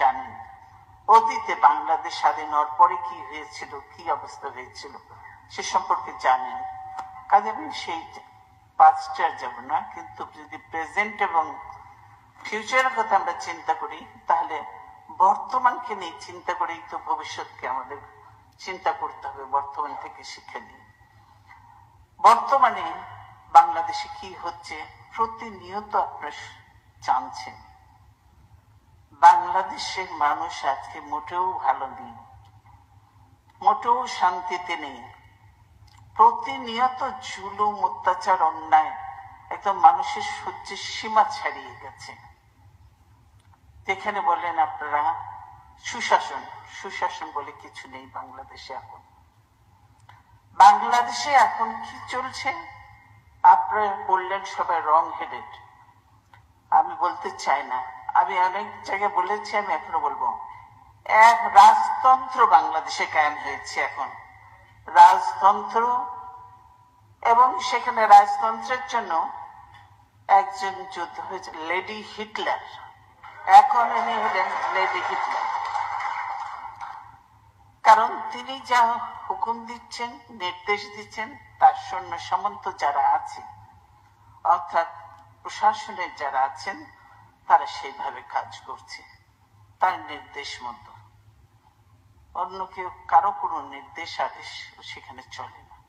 জানেন অতীতে বাংলাদেশ স্বাধীন হওয়ার পরে কি হয়েছিল, কি অবস্থা হয়েছিল, সে সম্পর্কে জানেন কাজে আমি সেই পাঁচটার যাব না, কিন্তু যদি প্রেজেন্ট এবং ফিউচারের কথা আমরা চিন্তা করি, তাহলে বর্তমানকে নিয়ে চিন্তা করেই তো ভবিষ্যৎকে আমাদের চিন্তা করতে হবে, বর্তমান থেকে শিক্ষা নিয়ে। বর্তমানে বাংলাদেশে কি হচ্ছে, প্রতিনিয়ত আপনার জানছেন। বাংলাদেশের মানুষ আজকে মোটেও ভালো নেই। মোটেও শান্তিতে নেই। প্রতিনিয়ত জুলুম, অত্যাচার, অন্যায় একদম মানুষের সহ্যের সীমা ছাড়িয়ে গেছে। যেখানে বলেন আপনারা, সুশাসন সুশাসন বলে কিছু নেই বাংলাদেশে এখন। বাংলাদেশে এখন কি চলছে? আপনারা বললেন সবাই রং হেডেড আমি বলতে চাই না। আমি অনেক জায়গায় বলেছি, আমি এখনও বলব। এক রাজতন্ত্র বাংলাদেশে কায়েম হয়েছে এখন। রাজতন্ত্র এবং সেখানে রাজতন্ত্রের জন্য একজন যুদ্ধ হয়েছে, লেডি হিটলার। এখন ইনি হলেন লেডি হিটলার। কারণ তিনি যা হুকুম দিচ্ছেন, নির্দেশ দিচ্ছেন, তার সৈন্য সামন্ত যারা আছে, অর্থাৎ প্রশাসনের যারা আছেন তারা সেইভাবে কাজ করছে। তার নির্দেশ মতো। অন্য কেউ কারও কোনো নির্দেশ আদেশ সেখানে চলে না।